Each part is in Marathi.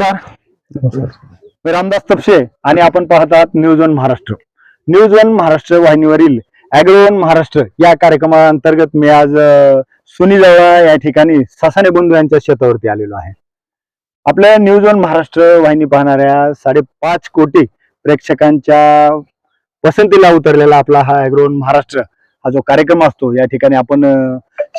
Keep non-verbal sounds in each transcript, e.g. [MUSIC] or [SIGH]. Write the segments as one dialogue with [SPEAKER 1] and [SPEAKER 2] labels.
[SPEAKER 1] नमस्कार. मी रामदास तपशे आणि आपण पाहत आहात news one Maharashtra news one Maharashtra वाहिनीवरील वन महाराष्ट्र या कार्यक्रमाअंतर्गत मी आज सुनीजवळ या ठिकाणी ससाने बंधू यांच्या शेतावरती आलेलो आहे. आपल्या न्यूज वन महाराष्ट्र वाहिनी पाहणाऱ्या साडेपाच कोटी प्रेक्षकांच्या पसंतीला उतरलेला आपला हा वन महाराष्ट्र हा जो कार्यक्रम असतो या ठिकाणी आपण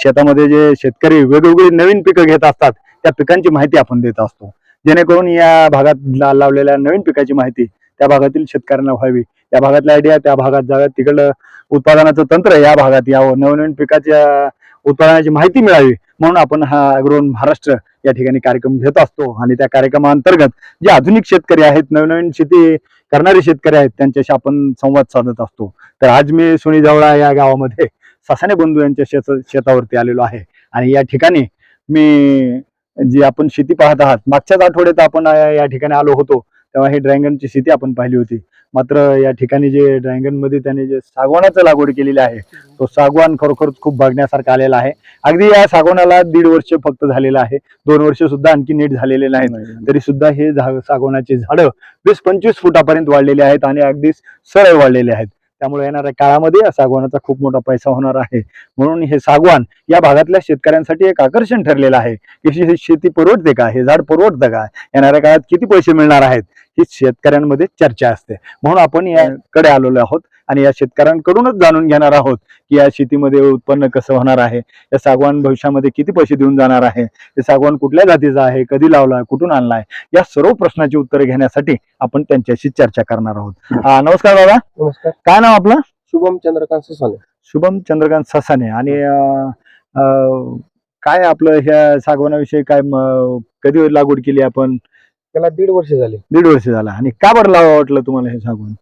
[SPEAKER 1] शेतामध्ये जे शेतकरी वेगवेगळी नवीन पिकं घेत असतात त्या पिकांची माहिती आपण देत असतो. जेणेकरून या भागात ला- लावलेल्या नवीन पिकाची माहिती त्या भागातील शेतकऱ्यांना व्हावी. त्या भागातल्या आयडिया त्या भागात जाव्यात. तिकडलं उत्पादनाचं तंत्र या भागात यावं. नवनवीन पिकाच्या उत्पादनाची माहिती मिळावी म्हणून आपण हा अग्रोन महाराष्ट्र या ठिकाणी कार्यक्रम घेत असतो. आणि त्या कार्यक्रमाअंतर्गत जे आधुनिक शेतकरी आहेत नवनवीन शेती करणारे शेतकरी आहेत त्यांच्याशी आपण संवाद साधत असतो. तर आज मी सुनी जवळा या गावामध्ये ससाने बंधू यांच्या शेत शेतावरती आलेलो आहे. आणि या ठिकाणी मी जी आपण शेती पाहत आहात मागच्याच आठवड्यात आपण या ठिकाणी आलो होतो तेव्हा ही ड्रॅगनची शेती आपण पाहिली होती. मात्र या ठिकाणी जे ड्रॅगनमध्ये त्याने जे सागवानाचं लागवड केलेली आहे तो सागवान खरोखरच खूप बघण्यासारखा आलेला आहे. अगदी या सागवानाला दीड वर्ष फक्त झालेलं आहे दोन वर्ष सुद्धा आणखी नीट झालेले नाहीत. तरी सुद्धा हे सागवानाची झाडं वीस पंचवीस फुटापर्यंत वाढलेली आहेत आणि अगदी सरळ वाढलेले आहेत. त्यामुळे येणाऱ्या काळामध्ये या सागवानाचा खूप मोठा पैसा होणार आहे. म्हणून हे सागवान या भागातल्या शेतकऱ्यांसाठी एक आकर्षण ठरलेलं आहे. की शेती परवडते का? हे झाड परवडतं का? येणाऱ्या काळात किती पैसे मिळणार आहेत? ही शेतकऱ्यांमध्ये चर्चा असते. म्हणून आपण याकडे आलेलो आहोत. आणि या शेतकऱ्यांकडूनच जाणून घेणार आहोत की या शेतीमध्ये उत्पन्न कसं होणार आहे या सागवान भविष्यामध्ये किती पैसे देऊन जाणार आहे हे सागवान कुठल्या जातीचं आहे कधी लावलाय कुठून आणलाय या सर्व प्रश्नाची उत्तरे घेण्यासाठी आपण त्यांच्याशी चर्चा करणार आहोत. नमस्कार दादा.
[SPEAKER 2] नमस्कार.
[SPEAKER 1] काय नाव आपलं?
[SPEAKER 2] शुभम चंद्रकांत सुसाने.
[SPEAKER 1] शुभम चंद्रकांत ससाने. आणि काय आपलं ह्या सागवानाविषयी काय कधी लागवड केली आपण?
[SPEAKER 2] त्याला दीड वर्ष झाले.
[SPEAKER 1] दीड वर्ष झाला. आणि का बरं लावा वाटलं तुम्हाला हे सागवान?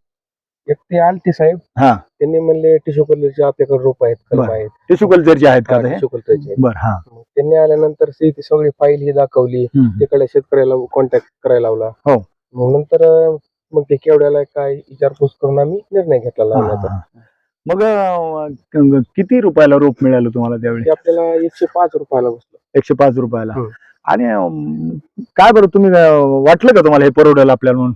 [SPEAKER 2] एक ते आलते साहेब
[SPEAKER 1] हा.
[SPEAKER 2] त्यांनी म्हणले टिश्यू कलरचे आपल्याकडे रोप आहेत कलम
[SPEAKER 1] बरं.
[SPEAKER 2] आहेत
[SPEAKER 1] टिश्यू कल्चरचे आहेत का ते
[SPEAKER 2] टिश्यू
[SPEAKER 1] बर हा
[SPEAKER 2] मग त्यांनी आल्यानंतर ती ती सगळी फाईल ही दाखवली
[SPEAKER 1] हम्म.
[SPEAKER 2] तिकडे शेतकऱ्याला कॉन्टॅक्ट करायला लावला
[SPEAKER 1] हो.
[SPEAKER 2] मग नंतर अं, मग ते केवढ्याला काय विचारपूस करून आम्ही निर्णय घेतला लावण्याचा
[SPEAKER 1] हा. मग अं, क- किती रुपयाला रोप मिळालं तुम्हाला त्यावेळी
[SPEAKER 2] ते आपल्याला एकशे पाच रुपयाला बसलं
[SPEAKER 1] एकशे पाच रुपयाला
[SPEAKER 2] हम्म.
[SPEAKER 1] आणि अं, काय बरं तुम्ही अं, वाटलं का तुम्हाला हे परवडेल आपल्याला म्हणून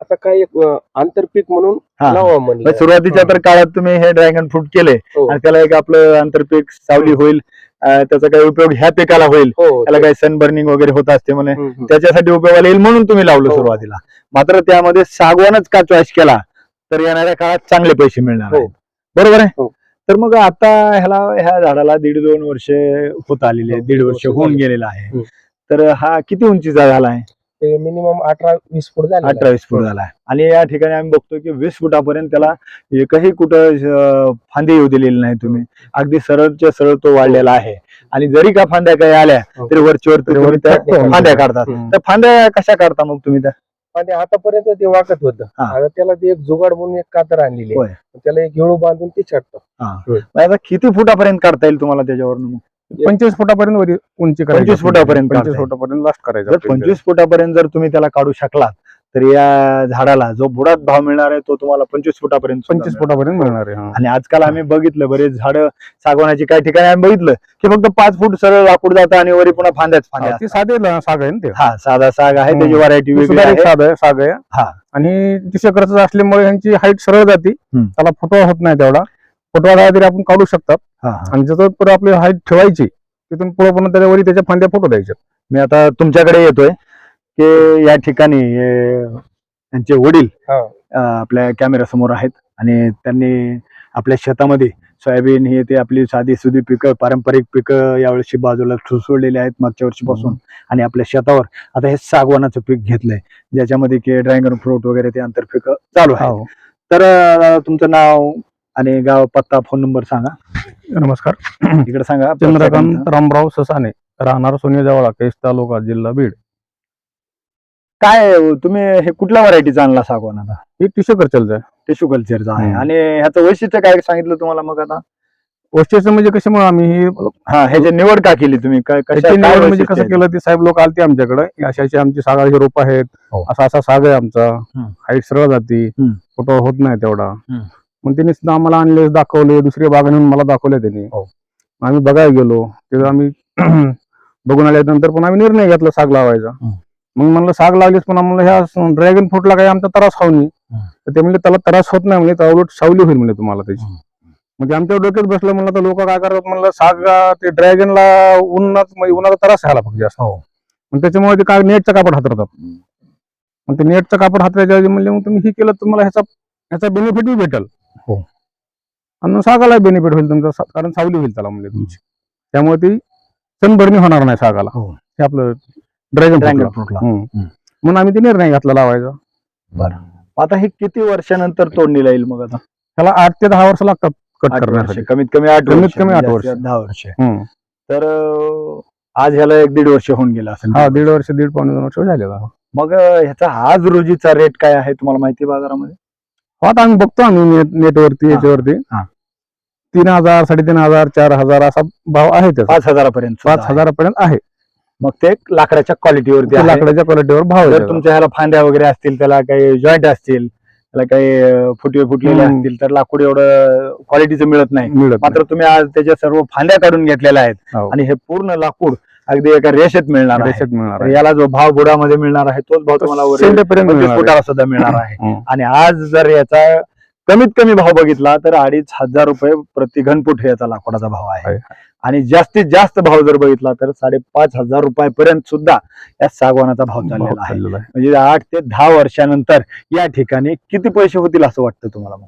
[SPEAKER 2] आता काय एक अं, आंतरपीक म्हणून
[SPEAKER 1] हा
[SPEAKER 2] लावा म्हणलं
[SPEAKER 1] सुरुवातीच्या तर काळात तुम्ही हे ड्रॅगन फ्रूट केले
[SPEAKER 2] हो.
[SPEAKER 1] आणि त्याला एक आपलं आंतरपीक सावली होईल अं, त्याचा काही उपयोग ह्या पिकाला होईल
[SPEAKER 2] हो
[SPEAKER 1] त्याला काही सन बर्निंग वगैरे होत असते म्हणे
[SPEAKER 2] हम्म, हम्म.
[SPEAKER 1] त्याच्यासाठी उपयोगाला येईल म्हणून तुम्ही लावलं
[SPEAKER 2] हो.
[SPEAKER 1] सुरुवातीला मात्र त्यामध्ये सागवानच का चॉईस केला तर येणाऱ्या काळात चांगले पैसे मिळणार
[SPEAKER 2] हो.
[SPEAKER 1] आहेत. बरोबर आहे
[SPEAKER 2] हो.
[SPEAKER 1] तर मग आता ह्याला ह्या झाडाला दीड दोन वर्ष होत आलेले आहे
[SPEAKER 2] हो,
[SPEAKER 1] दीड
[SPEAKER 2] दीड
[SPEAKER 1] वर्ष
[SPEAKER 2] वर्ष
[SPEAKER 1] होऊन
[SPEAKER 2] झाले.
[SPEAKER 1] गेलेला आहे
[SPEAKER 2] हम्म.
[SPEAKER 1] तर हा किती उंचीचा झाला आहे
[SPEAKER 2] ते मिनिमम अठरा वीस फूट झाले
[SPEAKER 1] अठरा वीस फूट झाला आणि या ठिकाणी आम्ही बघतो की वीस फुटापर्यंत त्याला एकही कुठं फांदी येऊ दिलेली नाही तुम्ही. अगदी सरळच्या सरळ तो वाढलेला आहे. आणि जरी का फांद्या काही आल्या
[SPEAKER 2] हो.
[SPEAKER 1] तरी वरचीवर त्या. फांद्या काढतात. तर फांद्या कशा काढता मग तुम्ही त्या?
[SPEAKER 2] आणि आतापर्यंत ते वाकत होतं. आता त्याला ते एक जुगाड म्हणून एक कातर आणलेली त्याला एक घेळू बांधून ती छाटतो.
[SPEAKER 1] किती फुटापर्यंत काढता येईल तुम्हाला त्याच्यावर
[SPEAKER 3] पंचवीस फुटापर्यंत वरी उंची करायची
[SPEAKER 1] 25 फुटापर्यंत
[SPEAKER 3] पंचवीस फुटापर्यंत लास्ट करायचं
[SPEAKER 1] जर
[SPEAKER 3] आपल्याला.
[SPEAKER 1] पंचवीस फुटापर्यंत जर तुम्ही त्याला काढू शकलात तर या झाडाला जो बुडात भाव मिळणार आहे तो तुम्हाला पंचवीस फुटापर्यंत सुद्धा
[SPEAKER 3] पंचवीस
[SPEAKER 1] मिळणार.
[SPEAKER 3] फुटापर्यंत मिळणार आहे हा.
[SPEAKER 1] आणि आजकाल आम्ही बघितलं बरेच झाडं सागवानाची काही ठिकाणी आम्ही बघितलं की फक्त पाच फूट सरळ लाकूड जातं आणि वरी पुन्हा फांद्याच फांद्या
[SPEAKER 3] हा, ती साधे ल- साग आहे ना ते
[SPEAKER 1] हा साधा साग आहे त्याची
[SPEAKER 3] हम्म.
[SPEAKER 1] व्हरायटी वेगळी आहे
[SPEAKER 3] साध आहे साग आहे
[SPEAKER 1] हा.
[SPEAKER 3] आणि तीस एकरच असल्यामुळे ह्यांची हाईट सरळ जाते
[SPEAKER 1] हम्म.
[SPEAKER 3] त्याला फुटवा होत नाही तेवढा फुटवा तरी आपण काढू शकतात. आणि जसं पुढे आपली हाईट ठेवायची तिथून पुढे पण त्याच्यावर त्याच्या फांद्या फुटू द्यायच्या
[SPEAKER 1] मी आता तुमच्याकडे येतोय की या ठिकाणी त्यांचे वडील
[SPEAKER 2] हा.
[SPEAKER 1] आपल्या कॅमेरा समोर आहेत आणि त्यांनी आपल्या शेतामध्ये सोयाबीन हे ते आपली साधी सुधी पिकं पारंपरिक पिकं यावर्षी बाजूला सोडलेली आहेत मागच्या वर्षीपासून आणि आपल्या शेतावर आता हे सागवानाचं पीक घेतलंय ज्याच्यामध्ये की ड्रॅगन फ्रूट वगैरे ते आंतरपिकं चालू आहे
[SPEAKER 3] हो.
[SPEAKER 1] तर तुमचं नाव आणि गाव पत्ता फोन नंबर सांगा.
[SPEAKER 3] नमस्कार.
[SPEAKER 1] इकडे सांगा.
[SPEAKER 3] चंद्रकांत रामराव ससाने राहणार सोनेजवळा केस तालुका जिल्हा बीड.
[SPEAKER 1] काय तुम्ही हे कुठल्या व्हरायटीचा आणला सागवान आता?
[SPEAKER 3] ही टिश्यू कल्चरचं आहे.
[SPEAKER 1] टिश्यू कल्चरचा आहे.
[SPEAKER 3] हम्म.
[SPEAKER 1] आणि ह्याचं वैशिष्ट्य काय सांगितलं तुम्हाला मग आता?
[SPEAKER 3] वैशिष्ट्य म्हणजे कशामुळे आम्ही ही
[SPEAKER 1] हा ह्याची निवड का केली तुम्ही? काय कशा-
[SPEAKER 3] त्याची
[SPEAKER 1] काय
[SPEAKER 3] निवड म्हणजे
[SPEAKER 1] वैशिष्ट्य
[SPEAKER 3] कसं
[SPEAKER 1] आहे?
[SPEAKER 3] केलं ते साहेब लोक आलते आमच्याकडे. अशी अशी आमची सागाची रोप आहेत.
[SPEAKER 1] हो.
[SPEAKER 3] असा असा साग आहे आमचा.
[SPEAKER 1] हम्म.
[SPEAKER 3] हाईट सरळ जाती.
[SPEAKER 1] हम्म.
[SPEAKER 3] फोटो होत नाही तेवढा.
[SPEAKER 1] हम्म.
[SPEAKER 3] मग त्यांनी सुद्धा आम्हाला आणले दाखवले दुसऱ्या बागा मला दाखवले त्यांनी.
[SPEAKER 1] हो.
[SPEAKER 3] आम्ही बघायला गेलो तिथं आम्ही [CLEARS THROAT] बघून आल्यानंतर पण आम्ही निर्णय घेतला साग लावायचा. मग म्हणलं साग लागलीच पण म्हणलं ह्या ड्रॅगन फ्रूटला काही आमचा त्रास होऊ नये. तर ते म्हणजे त्याला त्रास होत नाही म्हणजे तर उलट सावली होईल म्हणजे तुम्हाला त्याची. म्हणजे आमच्या डोक्यात बसलं म्हणलं तर लोक काय करतात म्हणलं साग अं, ते ड्रॅगनला उन्हात म्हणजे उन्हाचा त्रास झाला फक्त जास्त.
[SPEAKER 1] हो.
[SPEAKER 3] मग त्याच्यामुळे ते काय नेटचं कापड हातरतात. मग ते नेटचं कापड हातरायच्या ऐवजी म्हणले मग तुम्ही हे केलं तर तुम्हाला ह्याचा ह्याचा बेनिफिट बी भेटेल.
[SPEAKER 1] हो.
[SPEAKER 3] आणि सागाला बेनिफिट होईल तुमचा कारण सावली होईल त्याला म्हणजे तुमची. त्यामुळे ती सनभरणी होणार नाही सागाला.
[SPEAKER 1] हो.
[SPEAKER 3] हे आपलं ड्रॅगन
[SPEAKER 1] ड्रॅगन फ्रूटला.
[SPEAKER 3] म्हणून आम्ही ते निर्णय घेतला लावायचा.
[SPEAKER 1] बरं. आता हे किती वर्षानंतर तोडणीला येईल मग आता?
[SPEAKER 3] त्याला आठ ते दहा वर्ष लागतात कट करण्यासाठी.
[SPEAKER 1] कमीत कमी आठ
[SPEAKER 3] कमीत कमी आठ
[SPEAKER 1] जास्तीत
[SPEAKER 3] वर्ष.
[SPEAKER 1] दहा वर्ष. तर आज ह्याला एक दीड वर्ष होऊन गेलं असेल.
[SPEAKER 3] हा दीड वर्ष दीड पावणे दोन वर्ष झाले आता.
[SPEAKER 1] मग ह्याचा आज रोजीचा रेट काय आहे तुम्हाला माहिती आहे बाजारामध्ये?
[SPEAKER 3] आता आम्ही बघतो आम्ही नेट नेटवरती. याच्यावरती. तीन हजार साडेतीन हजार चार हजार असा भाव आहे त्याचा
[SPEAKER 1] पाच हजारापर्यंत
[SPEAKER 3] पाच. हजारापर्यंत आहे
[SPEAKER 1] मग ते लाकडाच्या क्वालिटीवरती
[SPEAKER 3] लाकडाच्या क्वालिटीवर भाव
[SPEAKER 1] जर. तुमच्या ह्याला फांद्या वगैरे असतील त्याला काही जॉईंट असतील त्याला काही फुटवे फुटलेले. असतील तर लाकूड एवढं क्वालिटीचं मिळत नाही मात्र तुम्ही आज त्याच्या सर्व फांद्या काढून घेतलेल्या आहेत
[SPEAKER 3] हो.
[SPEAKER 1] आणि हे पूर्ण लाकूड अगदी एका रेषेत मिळणार. आहे
[SPEAKER 3] रेषेत मिळणार
[SPEAKER 1] तर
[SPEAKER 3] आहे.
[SPEAKER 1] याला जो भाव बुडामध्ये मिळणार आहे तोच भाव तुम्हाला वरील
[SPEAKER 3] शेंडेपर्यंत
[SPEAKER 1] पंचवीस
[SPEAKER 3] मिळणार आहे.
[SPEAKER 1] फुटाला सुद्धा मिळणार आहे. आणि आज जर याचा कमीत कमी भाव बघितला तर अडीच हजार रुपये प्रति घनफूट हे याचा लाकडाचा भाव आहे
[SPEAKER 3] आहे.
[SPEAKER 1] आणि जास्तीत जास्त भाव जर बघितला तर साडेपाच हजार रुपयापर्यंत सुद्धा या सागवानाचा भाव
[SPEAKER 3] भाव
[SPEAKER 1] चाललेला आहे
[SPEAKER 3] चाललेला आहे.
[SPEAKER 1] म्हणजे आठ ते दहा वर्षानंतर या ठिकाणी किती पैसे होतील असं वाटतं तुम्हाला मग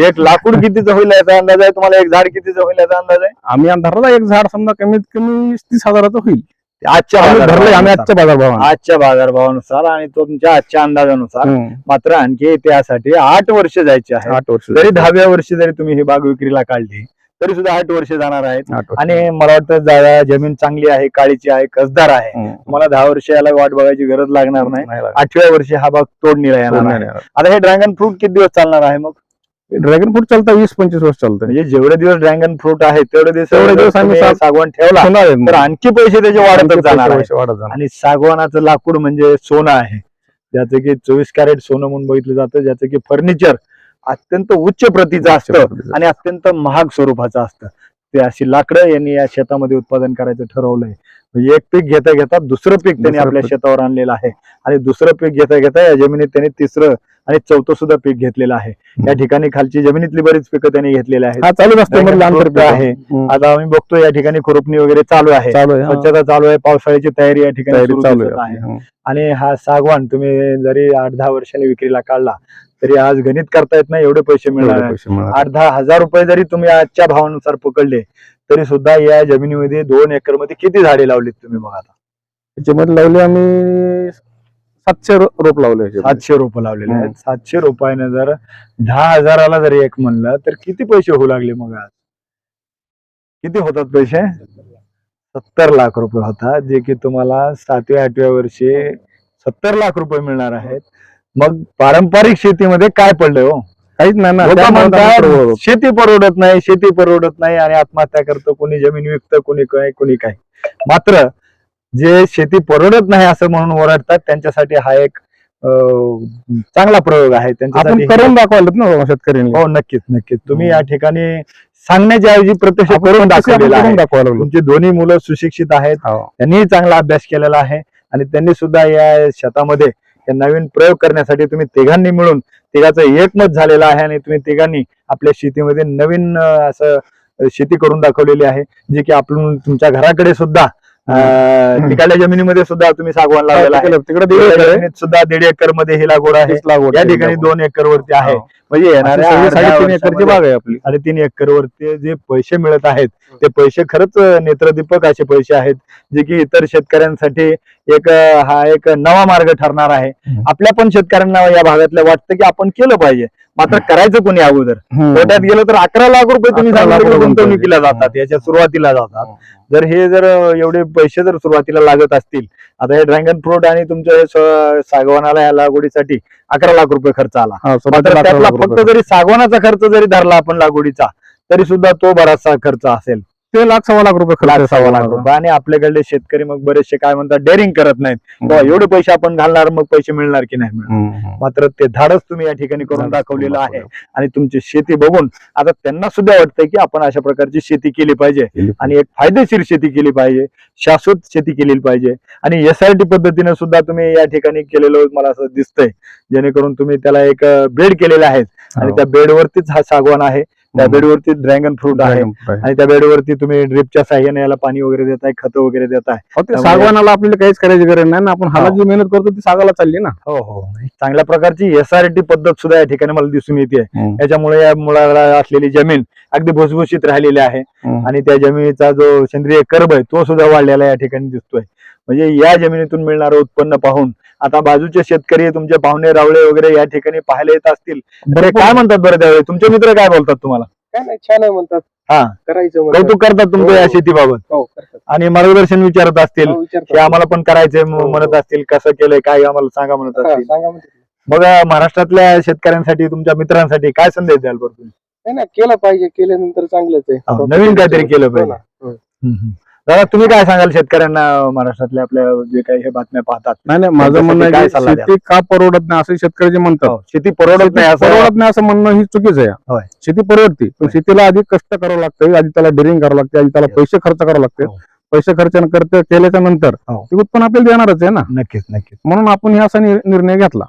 [SPEAKER 1] एक लाकूड कितीचं होईल याचा अंदाज आहे? तुम्हाला एक झाड कितीचं होईल याचा अंदाज आहे?
[SPEAKER 3] आम्ही धरला एक झाड समजा कमीत कमी तीस हजाराचं होईल.
[SPEAKER 1] आजच्या
[SPEAKER 3] आम्ही. आजच्या बाजार भावाने
[SPEAKER 1] आजच्या बाजारभावानुसार आणि तुमच्या आजच्या अंदाजानुसार. मात्र आणखी त्यासाठी आठ वर्ष जायचे आहे
[SPEAKER 3] आठ वर्ष
[SPEAKER 1] जरी दहाव्या वर्षी जरी तुम्ही ही बाग विक्रीला काढली तरी सुद्धा आठ वर्ष जाणार आहेत. आणि मला वाटतं जागा जमीन चांगली आहे काळीची आहे कसदार आहे. तुम्हाला दहा वर्ष याला वाट बघायची गरज लागणार नाही. आठव्या वर्षी हा बाग तोडणीला येणार. आता हे ड्रॅगन फ्रूट किती दिवस चालणार आहे मग
[SPEAKER 3] ड्रॅगन फ्रूट चालतं वीस पंचवीस वर्ष चालतंय
[SPEAKER 1] म्हणजे जेवढे दिवस ड्रॅगन फ्रूट आहे तेवढे दिवस
[SPEAKER 3] तेवढे दिवस आम्ही
[SPEAKER 1] सागवान ठेवला. तर आणखी पैसे त्याचे वाढतच
[SPEAKER 3] वाढत जाणार.
[SPEAKER 1] आणि सागवानाचं लाकूड म्हणजे सोनं आहे ज्याचं की चोवीस कॅरेट सोनं म्हणून बघितलं जातं ज्याचं की फर्निचर अत्यंत उच्च प्रतीचं असतं आणि अत्यंत महाग स्वरूपाचं असतं. ते अशी लाकडं यांनी या शेतामध्ये उत्पादन करायचं ठरवलंय. एक पीक घेता घेता दुसरं पीक त्यांनी आपल्या. शेतावर आणलेलं आहे आणि दुसरं पीक घेता घेता या जमिनीत त्यांनी तिसरं आणि चौथं सुद्धा पीक घेतलेलं आहे या ठिकाणी खालची जमिनीतली बरीच पिकं त्यांनी घेतलेली आहेत
[SPEAKER 3] हा चालूच असते
[SPEAKER 1] आहे. आता आम्ही बघतो या ठिकाणी खुरपणी वगैरे चालू आहे
[SPEAKER 3] चालू.
[SPEAKER 1] स्वच्छता चालू आहे पावसाळ्याची तयारी या ठिकाणी
[SPEAKER 3] चालू आहे.
[SPEAKER 1] आणि हा सागवान तुम्ही जरी आठ दहा वर्षांनी विक्रीला काढला तरी आज गणित करता येत नाही एवढे पैसे मिळणार. आठ दहा हजार रुपये जरी तुम्ही आजच्या भावानुसार पकडले तरी सुद्धा या जमिनीमध्ये दोन एकरमध्ये किती झाडे लावलीत तुम्ही बघा आता?
[SPEAKER 3] त्याच्यामध्ये लावले आम्ही सातशे रो- रोप लावले.
[SPEAKER 1] सातशे रोपं लावलेले आहेत. सातशे रुपयाने जर दहा हजाराला जरी एक म्हणलं तर किती पैसे होऊ लागले मग आज? किती होतात पैसे? सत्तर लाख रुपये होतात जे की तुम्हाला सातव्या आठव्या वर्षी सत्तर लाख रुपये मिळणार आहेत. मग पारंपरिक शेतीमध्ये काय पडलंय हो?
[SPEAKER 3] काहीच नाही ना.
[SPEAKER 1] लोकं म्हणतात
[SPEAKER 3] परवडतो.
[SPEAKER 1] शेती परवडत नाही शेती परवडत नाही आणि आत्महत्या करतो कोणी जमीन विकतं कोणी काय कोणी काय. मात्र जे शेती परवडत नाही असं म्हणून ओरडतात त्यांच्यासाठी हा एक अं, चांगला प्रयोग आहे.
[SPEAKER 3] आपण
[SPEAKER 1] त्यांच्यासाठी
[SPEAKER 3] करून दाखवलं ना शेतकऱ्यांनी.
[SPEAKER 1] हो नक्कीच नक्कीच. तुम्ही या ठिकाणी सांगण्याच्या ऐवजी प्रत्यक्ष
[SPEAKER 3] आपण
[SPEAKER 1] करून
[SPEAKER 3] आपण
[SPEAKER 1] दाखवलेलं आहे.
[SPEAKER 3] करून दाखवायला लागलो.
[SPEAKER 1] तुमची दोन्ही मुलं सुशिक्षित आहेत.
[SPEAKER 3] हो.
[SPEAKER 1] त्यांनी चांगला अभ्यास केलेला आहे आणि त्यांनी सुद्धा या शेतामध्ये हे नवीन प्रयोग करण्यासाठी तुम्ही तिघांनी मिळून तिघाचं एकमत झालेलं आहे आणि तुम्ही तिघांनी आपल्या शेतीमध्ये नवीन असं शेती करून दाखवलेली आहे जे की आपण तुमच्या घराकडे सुद्धा तिकडल्या जमिनीमध्ये सुद्धा तुम्ही सागवान लावलेला आहे.
[SPEAKER 3] तिकडे
[SPEAKER 1] सुद्धा दीड एकरमध्ये ही लागवड आहे.
[SPEAKER 3] लागवड
[SPEAKER 1] या ठिकाणी. दोन एकर वरती आहे.
[SPEAKER 3] हो.
[SPEAKER 1] म्हणजे येणाऱ्या
[SPEAKER 3] साडेतीन एकरची बाग आहे आपली.
[SPEAKER 1] साडेतीन एकर वरती जे पैसे मिळत आहेत ते पैसे खरंच नेत्रदीपक असे पैसे आहेत जे की इतर शेतकऱ्यांसाठी एक हा एक नवा मार्ग ठरणार आहे. आपल्या पण शेतकऱ्यांना या भागातल्या वाटतं की आपण केलं पाहिजे. मात्र करायचं कोणी अगोदर
[SPEAKER 3] हम्म.
[SPEAKER 1] तोट्यात गेलं तर अकरा लाख रुपये तुम्ही
[SPEAKER 3] 11 लाख
[SPEAKER 1] सांगितलं की
[SPEAKER 3] रुपये
[SPEAKER 1] गुंतवणुकीला
[SPEAKER 3] गुंतवणूक.
[SPEAKER 1] जातात याच्या सुरुवातीला जातात जर हे जर एवढे पैसे जर सुरुवातीला लागत असतील आता हे ड्रॅगन फ्रूट आणि तुमच्या हे सागवानाला या लागवडीसाठी अकरा लाख रुपये खर्च आला
[SPEAKER 3] हा,
[SPEAKER 1] मात्र त्यातला फक्त. जरी सागवानाचा खर्च जरी धरला आपण लागवडीचा तरी सुद्धा तो बराचसा खर्च असेल
[SPEAKER 3] ते लाख सव्वा लाख रुपये खर्च
[SPEAKER 1] लाख
[SPEAKER 3] आहे
[SPEAKER 1] सव्वा लाख. रुपये. आणि आपल्याकडले शेतकरी मग बरेचसे काय म्हणतात डेअरिंग करत नाहीत. बाबा एवढे पैसे आपण घालणार मग पैसे मिळणार की नाही मिळणार?
[SPEAKER 3] हम्म, हम्म.
[SPEAKER 1] मात्र ते धाडस तुम्ही या ठिकाणी करून दाखवलेलं आहे. आणि तुमची शेती बघून आता त्यांना सुद्धा वाटतंय की आपण अशा प्रकारची शेती केली पाहिजे. आणि एक फायदेशीर शेती केली पाहिजे. शाश्वत शेती केली पाहिजे. आणि एस आय टी पद्धतीने सुद्धा तुम्ही या ठिकाणी केलेलं मला असं दिसतंय. जेणेकरून तुम्ही त्याला एक बेड केलेले आहेत आणि
[SPEAKER 3] हो.
[SPEAKER 1] त्या बेडवरतीच हा सागवान आहे. त्या. बेडवरती ड्रॅगन फ्रूट आहे. आणि त्या बेडवरती तुम्ही ड्रिपच्या साह्याने याला पाणी वगैरे देताय खतं वगैरे देताय
[SPEAKER 3] सागवानाला आपल्याला काहीच करायची गरज नाही ना आपण हाला
[SPEAKER 1] हो.
[SPEAKER 3] जी मेहनत करतो ती सागाला चालली ना
[SPEAKER 1] हो हो चांगल्या प्रकारची एस आर टी पद्धत सुद्धा या ठिकाणी मला दिसून येते. याच्यामुळे या मुलाला असलेली जमीन अगदी भुसभुशीत राहिलेली आहे. आणि त्या जमिनीचा जो सेंद्रिय कर्ब आहे तो सुद्धा वाढलेला या ठिकाणी दिसतोय म्हणजे या जमिनीतून मिळणारं उत्पन्न पाहून आता बाजूचे शेतकरी तुमचे पाहुणे रावळे वगैरे या ठिकाणी पाहायला येत असतील तर ते काय म्हणतात बरं त्यावेळी तुमचे मित्र काय बोलतात तुम्हाला
[SPEAKER 2] काय नाही छान आहे म्हणतात
[SPEAKER 1] हा.
[SPEAKER 2] करायचं.
[SPEAKER 1] कौतुक करतात तुमचं या
[SPEAKER 2] हो.
[SPEAKER 1] शेतीबाबत
[SPEAKER 2] हो
[SPEAKER 1] आणि मार्गदर्शन विचारत असतील
[SPEAKER 2] हो.
[SPEAKER 1] की आम्हाला पण करायचंय
[SPEAKER 2] हो.
[SPEAKER 1] म्हणत असतील कसं केलंय काय आम्हाला सांगा म्हणत
[SPEAKER 2] हा,
[SPEAKER 1] असतील. मग महाराष्ट्रातल्या शेतकऱ्यांसाठी तुमच्या मित्रांसाठी काय संदेश द्याल बरं तुम्ही
[SPEAKER 2] नाही केलं पाहिजे केल्यानंतर चांगलंच आहे
[SPEAKER 1] हो, नवीन काहीतरी केलं
[SPEAKER 2] हो
[SPEAKER 1] पाहिजे.
[SPEAKER 2] हो.
[SPEAKER 1] दादा तुम्ही काय सांगाल शेतकऱ्यांना महाराष्ट्रातल्या आपल्या जे काही हे बातम्या पाहतात
[SPEAKER 3] नाही नाही माझं म्हणणं आहे
[SPEAKER 1] काय
[SPEAKER 3] की
[SPEAKER 1] सल्ला द्याल?
[SPEAKER 3] शेती का परवडत नाही असं शेतकरी जे म्हणतात
[SPEAKER 1] हो, शेती परवडत नाही असं
[SPEAKER 3] परवडत नाही असं म्हणणं ही चुकीचं
[SPEAKER 1] होय.
[SPEAKER 3] आहे शेती परवडते पण
[SPEAKER 1] होय.
[SPEAKER 3] शेतीला आधी कष्ट करावं लागतं आधी त्याला डेअरिंग करावं लागते आधी त्याला
[SPEAKER 1] Yes.
[SPEAKER 3] पैसे खर्च करावे लागते
[SPEAKER 1] हो.
[SPEAKER 3] पैसे खर्च करते केल्याच्यानंतर
[SPEAKER 1] हो.
[SPEAKER 3] ते उत्पन्न आपल्याला देणारच आहे ना
[SPEAKER 1] नक्कीच नक्कीच
[SPEAKER 3] म्हणून आपण हे असा निर्णय घेतला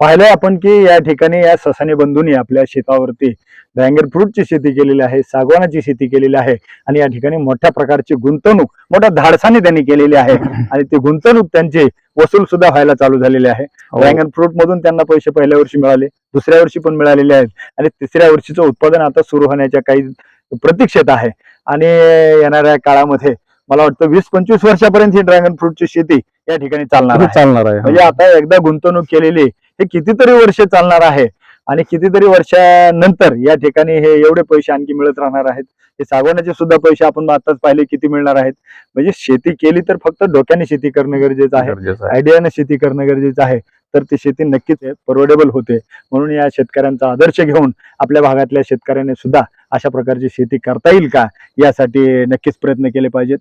[SPEAKER 1] पाहिलंय आपण की या ठिकाणी या ससानी बंधूंनी आपल्या शेतावरती ड्रॅगन फ्रूटची शेती केलेली आहे सागवानाची शेती केलेली आहे आणि या ठिकाणी मोठ्या प्रकारची गुंतवणूक मोठ्या धाडसाने त्यांनी केलेली आहे आणि ती गुंतवणूक त्यांची वसूल सुद्धा व्हायला चालू झालेली आहे. ड्रॅगन फ्रूट मधून त्यांना पैसे पहिल्या वर्षी मिळाले दुसऱ्या वर्षी पण मिळालेले आहेत आणि तिसऱ्या वर्षीचं उत्पादन आता सुरू होण्याच्या काही प्रतीक्षेत आहे. आणि येणाऱ्या काळामध्ये मला वाटतं वीस पंचवीस वर्षापर्यंत ही ड्रॅगन फ्रूटची शेती या ठिकाणी चालणार
[SPEAKER 3] हे चालणार आहे
[SPEAKER 1] म्हणजे आता एकदा गुंतवणूक केलेली हे कितीतरी वर्ष चालणार आहे. आणि कितीतरी वर्षानंतर या ठिकाणी हे एवढे पैसे आणखी मिळत राहणार आहेत. हे सागवानाचे सुद्धा पैसे आपण आताच पाहिले किती मिळणार आहेत. म्हणजे शेती केली तर फक्त डोक्याने शेती करणं गरजेचं आहे. आयडियाने शेती करणं गरजेचं आहे. तर ती शेती नक्कीच परवडेबल होते. म्हणून या शेतकऱ्यांचा आदर्श घेऊन आपल्या भागातल्या शेतकऱ्यांनी सुद्धा अशा प्रकारची शेती करता येईल का? यासाठी नक्कीच प्रयत्न केले पाहिजेत.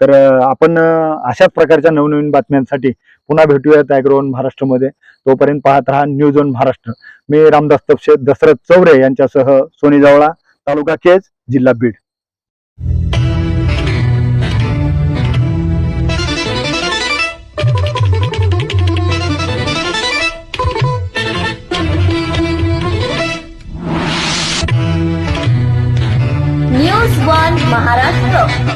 [SPEAKER 1] तर आपण अशाच प्रकारच्या नवनवीन बातम्यांसाठी पुन्हा भेटूयात ॲग्रोवन महाराष्ट्रमध्ये. तोपर्यंत पाहत राहा न्यूज ऑन महाराष्ट्र. मी रामदास तपशे दशरथ चौरे यांच्यासह सोनी जावळा तालुका केज जिल्हा बीड. महाराष्ट्र.